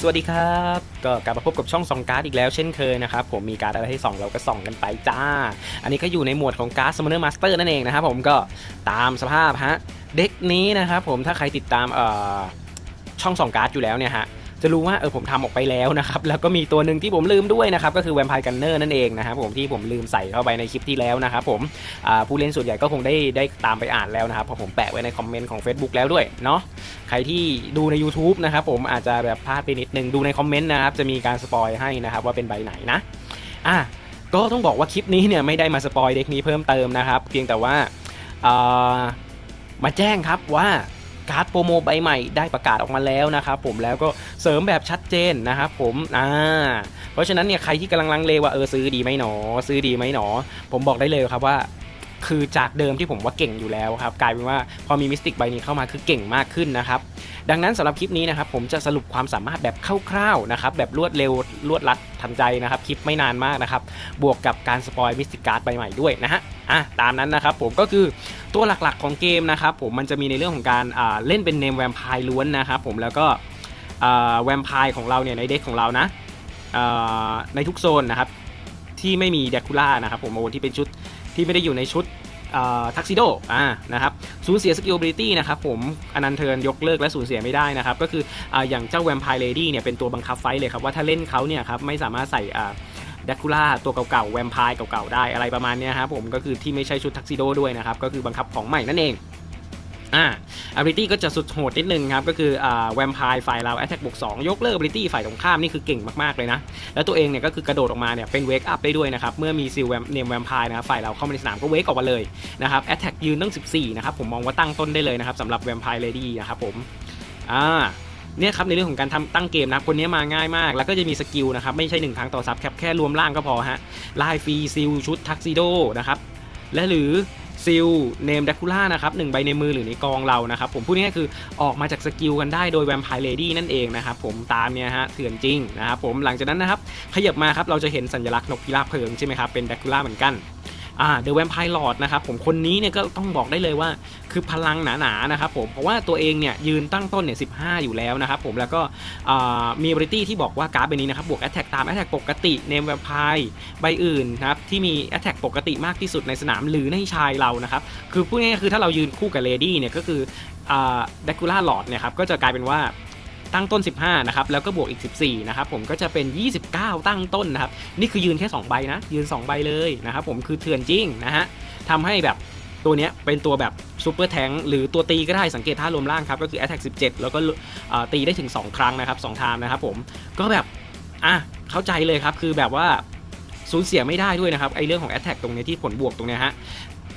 สวัสดีครับ ก็กลับมาพบกับช่องส่องการ์ดอีกแล้วเช่นเคยนะครับผมมีการ์ดอะไรให้ส่องเราก็ส่องกันไปจ้า อันนี้ก็อยู่ในหมวดของการ์ดสมเนอร์มาสเตอร์นั่นเองนะครับผมก็ตามสภาพฮะเด็กนี้นะครับผมถ้าใครติดตามเอ่อช่องส่องการ์ดอยู่แล้วเนี่ยฮะ จะรู้ว่าเออผมทำออกไปแล้วนะครับแล้วก็มีตัวหนึ่งที่ผมลืมด้วยนะครับก็คือแวมไพร์กันเนอร์นั่นเองนะครับผมที่ผมลืมใส่เข้าไปในคลิปที่แล้วนะครับผมผู้เล่นส่วนใหญ่ก็คงได้ได้ตามไปอ่านแล้วนะครับพราะผมแปะไว้ในคอมเมนต์ของ Facebook แล้วด้วยเนาะใครที่ดูใน YouTube นะครับผมอาจจะแบบพลาดไปนิดนึงดูในคอมเมนต์นะครับจะมีการสปอยให้นะครับว่าเป็นใบไหนนะอะก็ต้องบอกว่าคลิปนี้เนี่ยไม่ได้มาสปอยเด็กนี้เพิ่มเติมนะครับเพียงแต่ว่ามาแจ้งครับว่า การ์ดโปรโมใบใหม่ได้ประกาศออกมาแล้วนะครับผมแล้วก็เสริมแบบชัดเจนนะครับผมอ่าเพราะฉะนั้นเนี่ยใครที่กำลังลังเลว่าเออซื้อดีไหมหนอ ซื้อดีไหมหนอ ผมบอกได้เลยครับว่า คือจากเดิมที่ผมว่าเก่งอยู่แล้วครับกลายเป็นว่าพอมีมิสติกใบนี้เข้ามาคือเก่งมากขึ้นนะครับดังนั้นสำหรับคลิปนี้นะครับผมจะสรุปความสามารถแบบคร่าวๆนะครับแบบรวดเร็วรวดรัดทันใจนะครับคลิปไม่นานมากนะครับบวกกับการสปอยมิสติกการ์ดใบใหม่ด้วยนะฮะอะตามนั้นนะครับผมก็คือตัวหลักๆของเกมนะครับผมมันจะมีในเรื่องของการเล่นเป็นเนมแวมไพร์ล้วนนะครับผมแล้วก็แวมไพร์ของเราเนี่ยในเด็กของเรานะในทุกโซนนะครับ ที่ไม่มีเดคูล่านะครับผมโอ้ที่เป็นชุดที่ไม่ได้อยู่ในชุดทักซิโดอ่านะครับสูญเสียสกิลบิลิตี้นะครับผมอนันเทิร์นยกเลิกและสูญเสียไม่ได้นะครับ ก็คือออย่างเจ้าแวมไพร์เลดี้เนี่ยเป็นตัวบังคับไฟเลยครับ ว่าถ้าเล่นเขาเนี่ยครับไม่สามารถใส่อ่าดักคูล่าตัวเก่าๆ แวมไพร์เก่าๆ ได้อะไรประมาณนี้ครับผมก็คือที่ไม่ใช่ชุดทักซิโดด้วยนะครับ ก็คือบังคับของใหม่นั่นเอง อ่า ability ก็จะสุดโหดนิดนึงครับ ก็คืออ่าแวมไพร์ฝ่ายเรา attack บวก2ยกเลิก ability ฝ่ายตรงข้ามนี่คือเก่งมาก ๆ เลยนะ แล้วตัวเองเนี่ยก็คือกระโดดออกมาเนี่ยเป็น wake up ได้ด้วยนะครับ เมื่อมีซิลแวมเนมแวมไพร์นะครับฝ่ายเราเข้ามาในสนามก็ wake ออกมาเลยนะครับ attack ยืนตั้ง 14 นะครับ ผมมองว่าตั้งต้นได้เลยนะครับสำหรับแวมไพร์เลดี้นะครับผมอ่าเนี่ยครับในเรื่องของการทำตั้งเกมนะคนนี้มาง่ายมาก แล้วก็จะมีสกิลนะครับไม่ใช่หนึ่งครั้งต่อซับแคปแค่รวมร่างก็พอฮะลายฟรีซิลชุดทักซิโดนะครับและหรือ ซิลเนมดักคูล่านะครับหนึ่งใบในมือหรือในกองเรานะครับผมพูดง่ายๆคือออกมาจากสกิลกันได้โดยแวมไพร์เลดี้นั่นเองนะครับผมตามเนี่ยฮะเถื่อนจริงนะครับผมหลังจากนั้นนะครับขยับมาครับเราจะเห็นสัญลักษณ์นกพิราบเพลิงใช่ไหมครับเป็นดักคูล่าเหมือนกัน อ่าเดอะแวมไพร์ลอดนะครับผมคนนี้เนี่ยก็ต้องบอกได้เลยว่า คือพลังหนาๆนะครับผมเพราะว่าตัวเองเนี่ยยืนตั้งต้นเนี่ย15อยู่แล้วนะครับผมแล้วก็มีบริตี้ที่บอกว่าการ์ดใบนี้นะครับบวกแอตแทกตามแอตแทกปกติเนมแวมไพร์ใบอื่นนะครับที่มีแอตแทกปกติมากที่สุดในสนามหรือในชายเรานะครับคือพูดง่ายๆคือถ้าเรายืนคู่กับเลดี้เนี่ยก็คืออ่าดักคูล่าหลอดเนี่ยครับก็จะกลายเป็นว่า ตั้งต้น 15 นะครับ แล้วก็บวกอีก 14 นะครับ ผมก็จะเป็น 29 ตั้งต้นนะครับ นี่คือยืนแค่ 2 ใบนะ ยืน 2 ใบเลยนะครับ ผมคือเถื่อนจริงนะฮะทำให้แบบตัวเนี้ยเป็นตัวแบบซูเปอร์แทงหรือตัวตีก็ได้สังเกตท่ารวมร่างครับ ก็คือ Attack 17 แล้วก็ตีได้ถึง 2 ครั้งนะครับ2ไทม์นะครับผมก็แบบอะเข้าใจเลยครับคือแบบว่าสูญเสียไม่ได้ด้วยนะครับไอเรื่องของ Attack ตรงเนี้ยที่ผลบวกตรงเนี้ยฮะ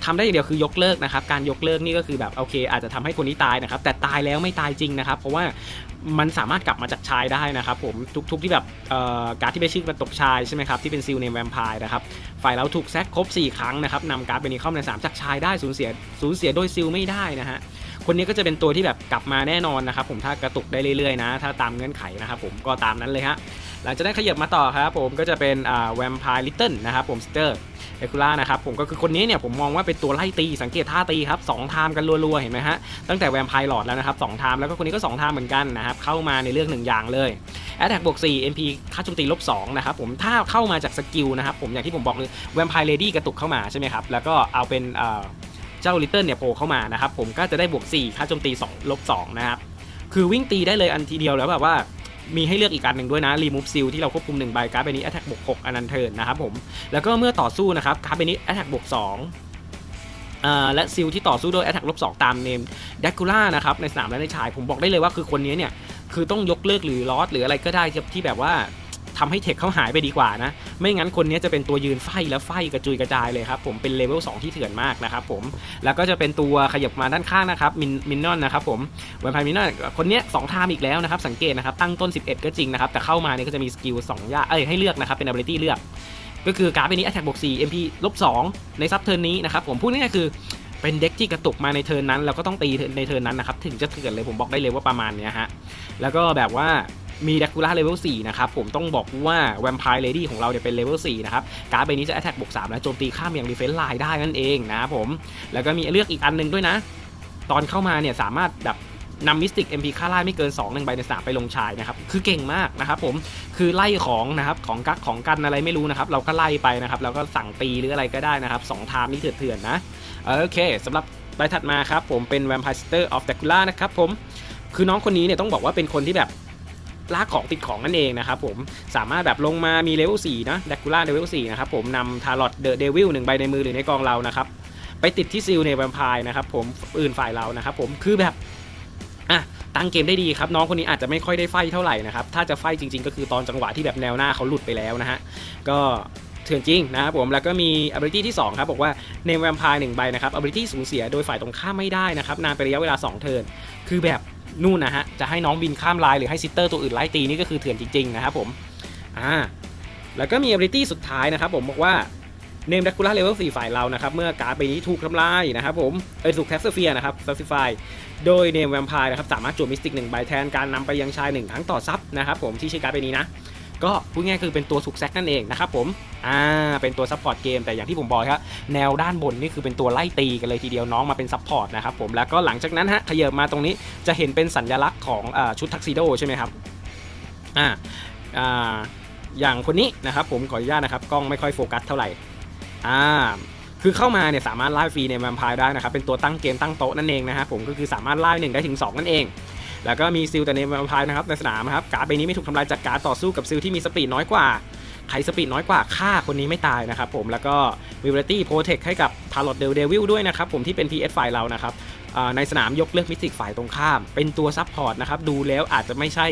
ทำได้อย่างเดียวคือยกเลิกนะครับ การยกเลิกนี่ก็คือแบบโอเค อาจจะทำให้คนนี้ตายนะครับ แต่ตายแล้วไม่ตายจริงนะครับ เพราะว่ามันสามารถกลับมาจากชายได้นะครับผมทุกๆที่แบบการดที่ไม่ชื่อมันตกชายใช่ไหมครับที่เป็นซิลเนมแวมไพร์นะครับฝ่ายเราถูกแซกครบ 4 ครั้งนะครับนำการ์ดใบนี้เข้ามาในสามจากชายได้สูญเสียสูญเสียโดยซิลไม่ได้นะฮะ คนนี้ก็จะเป็นตัวที่แบบกลับมาแน่นอนนะครับผมถ้ากระตุกได้เรื่อยๆนะ ถ้าตามเงื่อนไขนะครับผมก็ตามนั้นเลยฮะหลังจากนั้นขยับมาต่อครับผมก็จะเป็นแวมไพร์ลิตเติ้ลนะครับผมสเตอร์เอคูล่านะครับผมก็คือคนนี้เนี่ยผมมองว่าเป็นตัวไล่ตีสังเกตท่าตีครับสองไทม์กันรัวๆ เห็นไหมฮะ ตั้งแต่แวมไพร์หลอดแล้วนะครับสองไทม์แล้วก็คนนี้ก็2ไทม์เหมือนกันนะครับ เข้ามาในเรื่องหนึ่งอย่างเลยแอ t แทกบวก4 MP ค่าโจมตีลบ2นะครับผมถ้าเข้ามาจากสกิลนะครับผมอย่างที่ผมบอกเลยแวมไพร์เลดี้กระตุกเข้ามาใช่ไหมครับแล้วก็เอาเป็น เจ้าลิตเติ้ลเนี่ยโผล่เข้ามานะครับผมก็จะได้บวก 4 ค่าโจมตี2ลบ2นะครับคือวิ่งตีได้เลยอันทีเดียวแล้วแบบว่ามีให้เลือกอีกการหนึ่งด้วยนะ Remove Seal ที่เราควบคุม1ใบการ์ดใบนี้ Attack บวก6อันนันเทิร์นนะครับผมแล้วก็เมื่อต่อสู้นะครับการ์ดใบนี้ Attack บวก2อ่าและซิลที่ต่อสู้ด้วย Attack ลบ2ตามเนมดักคูล่านะครับในสนามและในชายผมบอกได้เลยว่าคือคนนี้เนี่ยคือต้องยกเลิกหรือลอสหรืออะไรก็ได้ที่แบบว่า ทำให้เทคเขาหายไปดีกว่านะ ไม่งั้นคนนี้จะเป็นตัวยืนไฟแล้วไฟกระจุยกระจายเลยครับผมเป็นเลเวล2ที่เถื่อนมากนะครับผมแล้วก็จะเป็นตัวขยับมาด้านข้างนะครับมินมินนอนนะครับผมแวมไพร์มินนอนคนนี้สองไทม์อีกแล้วนะครับสังเกตนะครับตั้งต้น 11 ก็จริงนะครับแต่เข้ามาเนี่ยก็จะมีสกิล2อย่างเอ้ยให้เลือกนะครับเป็น ability เลือก ก็คือการ์ดใบนี้ attack บวก4 MP ลบ2ในซับเทิร์นนี้นะครับผมพูดง่ายๆคือเป็นเด็กที่กระตุกมาในเทิร์นนั้นแล้วก็ต้องตีในเทิร์นนั้นนะครับถึงจะเถื่อนเลยผมบอกได้เลยว่าประมาณเนี้ยฮะแล้วก็แบบว่า มีดักคูล่าเลเวล4นะครับผมต้องบอกว่าแวมไพร์เลดี้ของเราเนี่ยเป็นเลเวล4นะครับการ์ดใบนี้จะ attack บวก3และโจมตีข้ามอย่างดีเฟนส์ไลน์ได้นั่นเองนะครับผมแล้วก็มีเลือกอีกอันหนึงด้วยนะ ตอนเข้ามาเนี่ยสามารถแบบนำมิสติก MP ค่าไล่ไม่เกิน2 1ใบในสนามไปลงชายนะครับ คือเก่งมากนะครับผม คือไล่ของนะครับ ของกักของกันอะไรไม่รู้นะครับ เราก็ไล่ไปนะครับ เราก็สั่งตีหรืออะไรก็ได้นะครับสองทามนี่เถื่อนๆนะ โอเคสำหรับใบถัดมาครับผมเป็น Vampire Sister of Dracula นะครับผม คือน้องคนนี้เนี่ยต้องบอกว่าเป็นคนที่แบบ ลากของติดของนั่นเองนะครับผมสามารถแบบลงมามีเลเวล4นะ Dracula เลเวล4นะครับผมนำทารอตเดอะเดวิลหนึ่งใบในมือหรือในกองเรานะครับไปติดที่ซิลในแวมไพร์นะครับผมอื่นฝ่ายเรานะครับผมคือแบบอะตั้งเกมได้ดีครับน้องคนนี้อาจจะไม่ค่อยได้ไฟเท่าไหร่นะครับถ้าจะไฟจริง ๆ ก็คือตอนจังหวะที่แบบแนวหน้าเขาหลุดไปแล้วนะฮะก็เถื่อนจริงนะครับผมแล้วก็มี ability ที่ 2 ครับ บอกว่าในแวมไพร์หนึ่งใบนะครับ ability สูญเสียโดยฝ่ายตรงข้ามไม่ได้นะครับนานเป็นระยะเวลา 2 เทิร์นคือแบบ นู่นนะฮะจะให้น้องบินข้ามลายหรือให้ซิสเตอร์ตัวอื่นไล่ตีนี่ก็คือเถื่อนจริงๆนะครับผมอ่าแล้วก็มี ability สุดท้ายนะครับผมบอกว่าเนมดักคูล่าเลเวล4ฝ่ายเรานะครับเมื่อการ์ดใบนี้ถูกทำลายนะครับผมเอยถูกแท็กเฟียนะครับซับซิฟายโดยเนมแวมไพร์นะครับสามารถจวดมิสติกหนึ่งใบแทนการนำไปยังชายหนึ่งครั้งต่อซับนะครับผมที่ใช้การ์ดใบนี้นะ ก็พูดง่ายคือเป็นตัวสุกแซกนั่นเองนะครับผมอ่าเป็นตัวซัพพอร์ตเกมแต่อย่างที่ผมบอกครับแนวด้านบนนี่คือเป็นตัวไล่ตีกันเลยทีเดียวน้องมาเป็นซัพพอร์ตนะครับผมแล้วก็หลังจากนั้นฮะขยับมาตรงนี้จะเห็นเป็นสัญลักษณ์ของอชุดทักซิโดใช่ไหมครับอ่าอ่าอย่างคนนี้นะครับผมขออนุญาตนะครับกล้องไม่ค่อยโฟกัสเท่าไหร่อ่าคือเข้ามาเนี่ยสามารถไล่ฟรีในแวมไพร์ได้นะครับเป็นตัวตั้งเกมตั้งโต๊ะนั่นเองนะครับผมก็คือสามารถไล่หนึ่งได้ถึง 2 นั่นเอง แล้วก็มีซิลแต่ในแวมไพร์นะครับในสนามนะครับการ์ดใบนี้ไม่ถูกทำลายจากการต่อสู้กับซิลที่มีสปีดน้อยกว่าใครสปีดน้อยกว่าฆ่าคนนี้ไม่ตายนะครับผมแล้วก็วิวเรตี้โปรเทคให้กับพาร์ลอตเดลเดวิลด้วยนะครับผมที่เป็น PS ฝ่ายเรานะครับในสนามยกเลิกมิสติกฝ่ายตรงข้าม เป็นตัวซับพอร์ตนะครับดูแล้วอาจจะไม่ใช่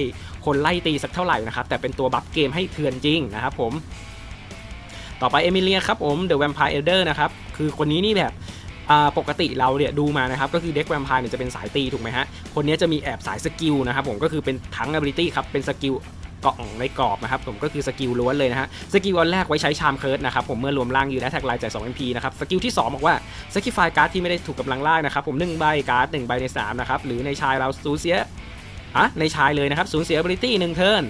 คนไล่ตีสักเท่าไหร่นะครับแต่เป็นตัวบัฟเกมให้เถื่อนจริงนะครับผมต่อไปเอมิเลียครับผม The Vampire Elder นะครับคือคนนี้นี่แบบ ปกติเราเนี่ยดูมานะครับก็คือเด็กแวมไพร์เนี่ยจะเป็นสายตีถูกไหมฮะคนนี้จะมีแอบสายสกิลนะครับผมก็คือเป็นทั้ง ability ครับเป็นสกิลเกาะในกรอบนะครับผมก็คือสกิลล้วนเลยนะฮะสกิลอันแรกไว้ใช้ชามเคิร์ดนะครับผมเมื่อรวมร่างอยู่และแท็กลน์จ่าย2 MP นะครับสกิลที่ 2 บอกว่าสกิฟายการ์ดที่ไม่ได้ถูกกำลังล่นะครับผม1ใบการ์ด1ใบใน3นะครับหรือในชายเราสูญเสียอะในชายเลยนะครับสูญเสีย ability 1เทิร์น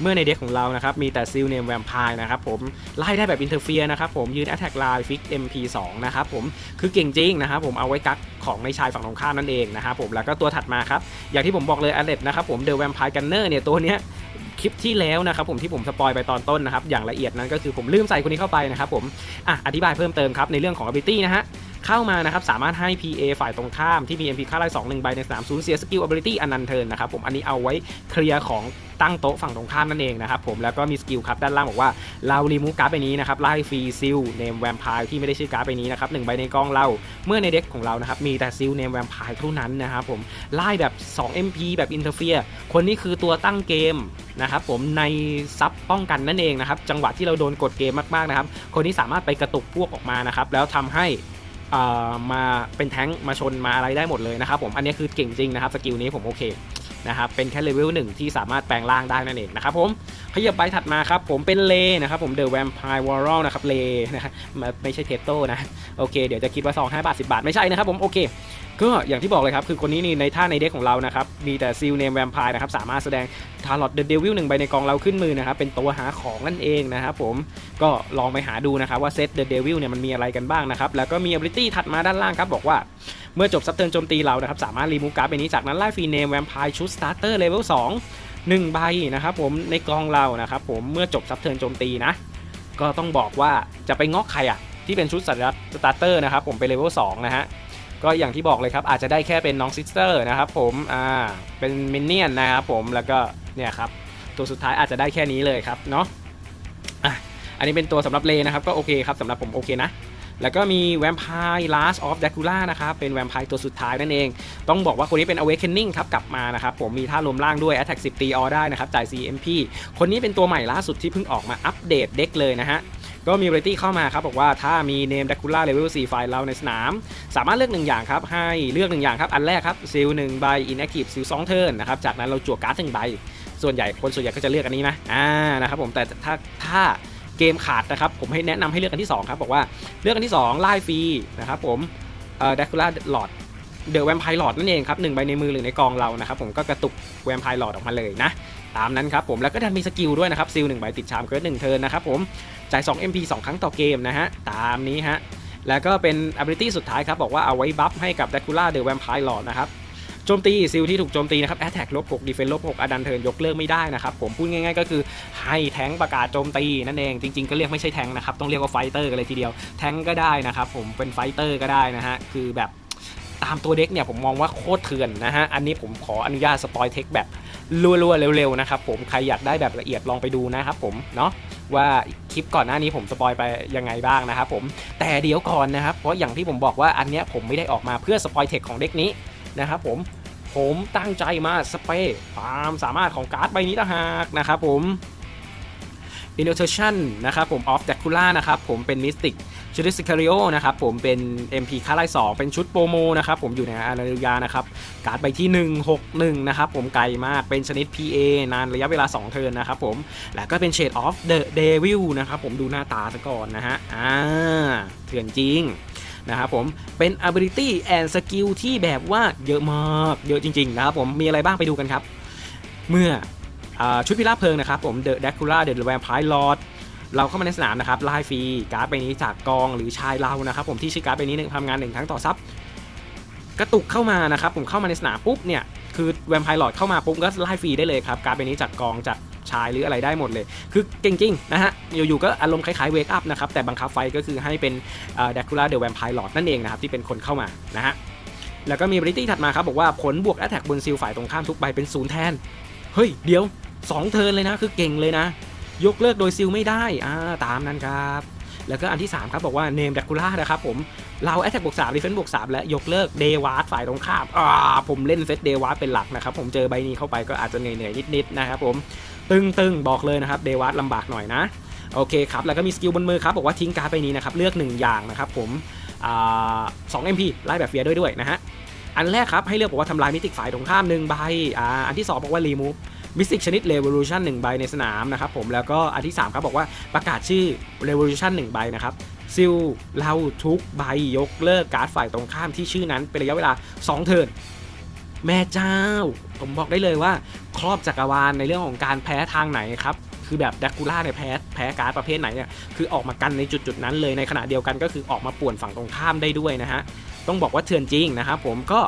เมื่อในเด็กของเรานะครับมีแต่ซิลเนมแวมไพร์นะครับผมไล่ได้แบบอินเทอร์เฟียนะครับผมยืน Attack Line ฟิก MP2 นะครับผมคือเก่งจริงนะครับผมเอาไว้กักของในชายฝั่งตรงข้ามนั่นเองนะครับผมแล้วก็ตัวถัดมาครับ อย่างที่ผมบอกเลยอเล็ตนะครับผมเดอะแวมไพร์กันเนอร์เนี่ยตัวเนี้ยคลิปที่แล้วนะครับผมที่ผมสปอยไปตอนต้นนะครับอย่างละเอียดนั้นก็คือผมลืมใส่คนนี้เข้าไปนะครับผมอะอธิบายเพิ่มเติมครับในเรื่องของ ability นะฮะ เข้ามานะครับสามารถให้ PA ฝ่ายตรงข้ามที่มี MP ค่าไล่2 1ใบในสนามสูญเสียสกิล ability อันนันเทิร์นนะครับผมอันนี้เอาไว้เคลียร์ของตั้งโต๊ะฝั่งตรงข้ามนั่นเองนะครับผมแล้วก็มีสกิลครับด้านล่างบอกว่าเรารีมูฟการ์ดใบนี้นะครับไล่ฟรีซิลเนมแวมไพร์ที่ไม่ได้ชื่อการ์ดใบนี้นะครับหนึ่งใบในกองเราเมื่อในเด็กของเรานะครับมีแต่ซิลเนมแวมไพร์เท่านั้นนะครับผมไล่แบบ 2 MP แบบอินเทอร์เฟียคนนี้คือตัวตั้งเกมนะครับผมในซับป้องกันนั่นเองนะครับจังหวะที่เราโดนกดเกมมากๆนะครับคนนี้สามารถไปกระตุกพวกออกมานะครับแล้วทำให้ มาเป็นแท้งมาชนมาอะไรได้หมดเลยนะครับผมอันนี้คือเก่งจริงนะครับสกิลนี้ผมโอเคนะครับเป็นแค่เลเวลหนึ่งที่สามารถแปลงร่างได้นั่นเองนะครับผมขยับไปถัดมาครับผมเป็นเลนะครับผมเดอะแวมไพร์วอร์นะครับเลนะครับไม่ใช่เทโต้นะโอเคเดี๋ยวจะคิดว่าซองห้าบาทสิบาท ไม่ใช่นะครับผมโอเคก็อย่างที่บอกเลยครับ คือคนนี้นี่ในท่าในเด็กของเรานะครับ มีแต่ซิลเนมแวมไพร์นะครับ สามารถแสดงทารอตเดอะเดวิลหนึ่งใบในกองเราขึ้นมือนะครับ เป็นตัวหาของนั่นเองนะครับผมก็ลองไปหาดูนะครับ ว่าเซตเดอะเดวิลเนี่ยมันมีอะไรกันบ้างนะครับ แล้วก็มี ability ถัดมาด้านล่างครับ บอกว่าเมื่อจบซับเทิร์นโจมตีเรานะครับสามารถรีมูฟการ์ดใบนี้จากนั้นไล่ฟรีเนมแวมไพร์ชุดสตาร์เตอร์เลเวล2 1ใบนะครับผมในกองเรานะครับผมเมื่อจบซับเทิร์นโจมตีนะก็ต้องบอกว่าจะไปงอกใครอะที่เป็นชุดสัญลักษณ์สตาร์เตอร์นะครับผมเป็นเลเวล2นะฮะ ก็อย่างที่บอกเลยครับอาจจะได้แค่เป็นน้องซิสเตอร์นะครับผมอ่าเป็นมินเนี่ยนนะครับผมแล้วก็เนี่ยครับตัวสุดท้ายอาจจะได้แค่นี้เลยครับเนาะอะอันนี้เป็นตัวสำหรับเลนะครับก็โอเคครับสำหรับผมโอเคนะแล้วก็มีแวมไพร์ Last of Dracula นะครับเป็นแวมไพร์ตัวสุดท้ายนั่นเอง ต้องบอกว่าคนนี้เป็น Awakening ครับกลับมานะครับผมมีท่ารวมร่างด้วย Attack 10 ตีออได้นะครับจ่าย CMP คนนี้เป็นตัวใหม่ล่าสุดที่เพิ่งออกมาอัปเดตเด็กเลยนะฮะ ก็มี r รตตี้เข้ามาครับบอกว่าถ้ามี Name Dracula Level 4ไฟล์เราในสนาม สามารถเลือกหนึ่งอย่างครับให้เลือกหนึ่งอย่างครับ อันแรกครับซิลหนึ่งใบ Inactive ซิลสองเทิร์นนะครับจากนั้นเราจั่วการ์ดหนึ่งใบ ส่วนใหญ่คนส่วนใหญ่ก็จะเลือกอันนี้นะอ่านะครับผมแต่ถ้าถ้าเกมขาดนะครับผมให้แนะนำให้เลือกอันที่2ครับบอกว่าเลือกอันที่2ไล่ฟรีนะครับผมเอ่อ Dracula Lord เดอะแวมไพร์หลอดนั่นเองครับหนึ่งใบในมือหรือในกองเรานะครับผมก็กระตุกแวมไพร์หลอดออกมาเลยนะ ตามนั้นครับผมแล้วก็ดันมีสกิลด้วยนะครับซิลหนึ่งใบติดชามเกิร์หนึ่งเทิร์นนะครับผมจ่าย2 MP 2 ครั้งต่อเกมนะฮะตามนี้ฮะแล้วก็เป็น ability สุดท้ายครับบอกว่าเอาไว้บัฟให้กับ Dracula The Vampire Lord นะครับโจมตีซิลที่ถูกโจมตีนะครับแอตแทกลบ6ดีเฟนลบ6อดันเทิร์นยกเลิกไม่ได้นะครับผมพูดง่ายๆก็คือให้แทงประกาศโจมตีนั่นเองจริงๆก็เรียกไม่ใช่แทงนะครับต้องเรียกว่าไฟเตอร์กันเลยทีเดียวแทงก็ได้นะครับผมเป็นไฟเตอร์ก็ได้นะฮะคือแบบตามตัวเด็กเนี่ยผมมองว่าโคตรเถื่อนนะฮะอันนี้ผมขออนุญาตสปอยเทคแบบ รัวๆเร็วๆนะครับผมใครอยากได้แบบละเอียดลองไปดูนะครับผมเนาะว่าคลิปก่อนหน้านี้ผมสปอยไปยังไงบ้างนะครับผมแต่เดี๋ยวก่อนนะครับ เพราะอย่างที่ผมบอกว่าอันเนี้ยผมไม่ได้ออกมาเพื่อสปอยเทคของเด็กนี้นะครับผมผมตั้งใจมาสเปรย์ความสามารถของการ์ดใบนี้ต่างหากนะครับผม i n n o t a t i o n นะครับผม of Dracula นะครับผมเป็น Mystic ชุด Sicario นะครับผมเป็น MP ค่าไล่2เป็นชุดโปรโมนะครับผมอยู่ในอาราริยานะครับการ์ดใบที่ 161 นะครับผมไกลมากเป็นชนิด PA นานระยะเวลา 2 เทิร์นนะครับผม แล้วก็เป็น Shade of the Devil นะครับผมดูหน้าตาซะก่อนนะฮะอ่าเถื่อนจริงนะครับผมเป็น ability and skill ที่แบบว่าเยอะมาก เยอะจริงๆนะครับผมมีอะไรบ้างไปดูกันครับ เมื่อ ชุดพิราบเพลิงนะครับผม The Dracula The Vampire Lord เราเข้ามาในสนามนะครับไล่ฟรีการ์ดใบนี้จากกองหรือชายเรานะครับผมที่ชื่อการ์ดใบนี้หนึ่งทำงานหนึ่งครั้งต่อซับกระตุกเข้ามานะครับผมเข้ามาในสนามปุ๊บเนี่ยคือแวมไพร์ลอดเข้ามาปุ๊บก็ไล่ฟรีได้เลยครับการ์ดใบนี้จากกองจากชายหรืออะไรได้หมดเลย คือเก่งจริงนะฮะ อยู่ๆก็อารมณ์คล้ายๆเวกอัพนะครับ แต่บังคับไฟก็คือให้เป็นเดคูล่าเดอะแวมไพร์ลอดนั่นเองนะครับ ที่เป็นคนเข้ามานะฮะ แล้วก็มีบริตี้ถัดมาครับ บอกว่าผลบวกแอตแทกบนซิลฝ่ายตรงข้ามทุกใบเป็นศูนย์แทน เฮ้ย เดี๋ยว 2 เทิร์นเลยนะคือเก่งเลยนะ ยกเลิกโดยซิลไม่ได้อ่าตามนั้นครับ แล้วก็อันที่ 3 ครับบอกว่าเนม d ดคูล่านะครับผมเราแอตแทกบวก3 d ีเฟน s บวก3และยกเลิกเดวาร์ฝ่ายตรงข้ามอ่าผมเล่นเซตเดวาร์เป็นหลักนะครับผมเจอใบนี้เข้าไปก็อาจจะเหนื่อยๆนิดๆนะครับผมตึงๆบอกเลยนะครับเดวาร์ลำบากหน่อยนะโอเคครับแล้วก็มีสกิลบนมือครับบอกว่าทิ้งการ์ดไปนี้นะครับเลือก 1 อย่างนะครับผมสอ่าสอง MP ไล่แบบเฟียด้วยด้วยนะฮะอันแรกครับให้เลือกบอกว่าทำลายมิติฝ่ายตรงข้าม1ใบอ่าอันที่ 2 บอกว่ารีมูฟ มิสติกชนิด Revolution 1 ใบในสนามนะครับผมแล้วก็อันที่ 3 ครับบอกว่าประกาศชื่อ Revolution 1 ใบนะครับซิลเราทุกใบยกเลิกการ์ดฝ่ายตรงข้ามที่ชื่อนั้นเป็นระยะเวลา 2 เทิร์นแม่เจ้า ผมบอกได้เลยว่าครอบจักรวาลในเรื่องของการแพ้ทางไหนครับคือแบบดักกูล่าเนี่ยแพ้แพ้การ์ดประเภทไหนเนี่ยคือออกมากันในจุดจุดๆนั้นเลยในขณะเดียวกันก็คือออกมาป่วนฝั่งตรงข้ามได้ด้วยนะฮะต้องบอกว่าเถื่อนจริงนะครับผมก็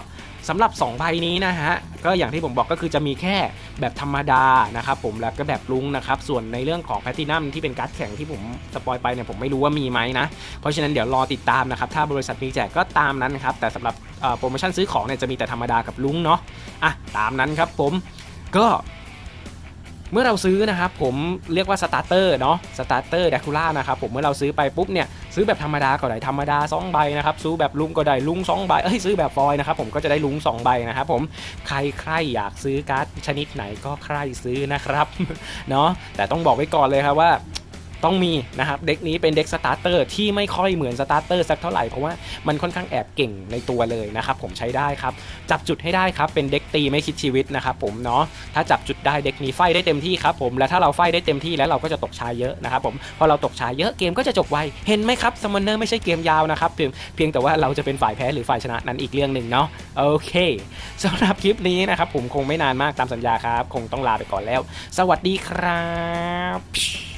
สำหรับ2ใบนี้นะฮะก็อย่างที่ผมบอกก็คือจะมีแค่แบบธรรมดานะครับผมแล้วก็แบบลุงนะครับส่วนในเรื่องของแพตตินัมที่เป็นการ์ดแข่งที่ผมสปอยไปเนี่ยผมไม่รู้ว่ามีไหมนะเพราะฉะนั้นเดี๋ยวรอติดตามนะครับถ้าบริษัทมีแจกก็ตามนั้นครับแต่สำหรับโปรโมชั่นซื้อของเนี่ยจะมีแต่ธรรมดากับลุงเนาะอะตามนั้นครับผมก็ เมื่อเราซื้อนะครับผมเรียกว่าสตาร์เตอร์เนาะสตาร์เตอร์แดคูล่านะครับผมเมื่อเราซื้อไปปุ๊บเนี่ยซื้อแบบธรรมดาก็ได้ธรรมดา2ใบนะครับซื้อแบบลุงก็ได้ลุง2ใบเอ้ยซื้อแบบฟอยนะครับผมก็จะได้ลุง2ใบนะครับผมใครใครอยากซื้อการ์ดชนิดไหนก็ใครซื้อนะครับเนาะแต่ต้องบอกไว้ก่อนเลยครับว่า ต้องมีนะครับเด็กนี้เป็นเด็กสตาร์เตอร์ที่ไม่ค่อยเหมือนสตาร์เตอร์สักเท่าไหร่เพราะว่ามันค่อนข้างแอบเก่งในตัวเลยนะครับผมใช้ได้ครับจับจุดให้ได้ครับเป็นเด็กตีไม่คิดชีวิตนะครับผมเนาะถ้าจับจุดได้เด็กนี้ไฟได้เต็มที่ครับผมและถ้าเราไฟได้เต็มที่แล้วเราก็จะตกชายเยอะนะครับผมพอเราตกชายเยอะเกมก็จะจบไวเห็นไหมครับสมอนเนอร์ไม่ใช่เกมยาวนะครับเพียงเพียงแต่ว่าเราจะเป็นฝ่ายแพ้หรือฝ่ายชนะนั้นอีกเรื่องหนึ่งเนาะโอเคสำหรับคลิปนี้นะครับผมคงไม่นานมากตามสัญญาครับ คงต้องลาไปก่อนแล้ว สวัสดีครับ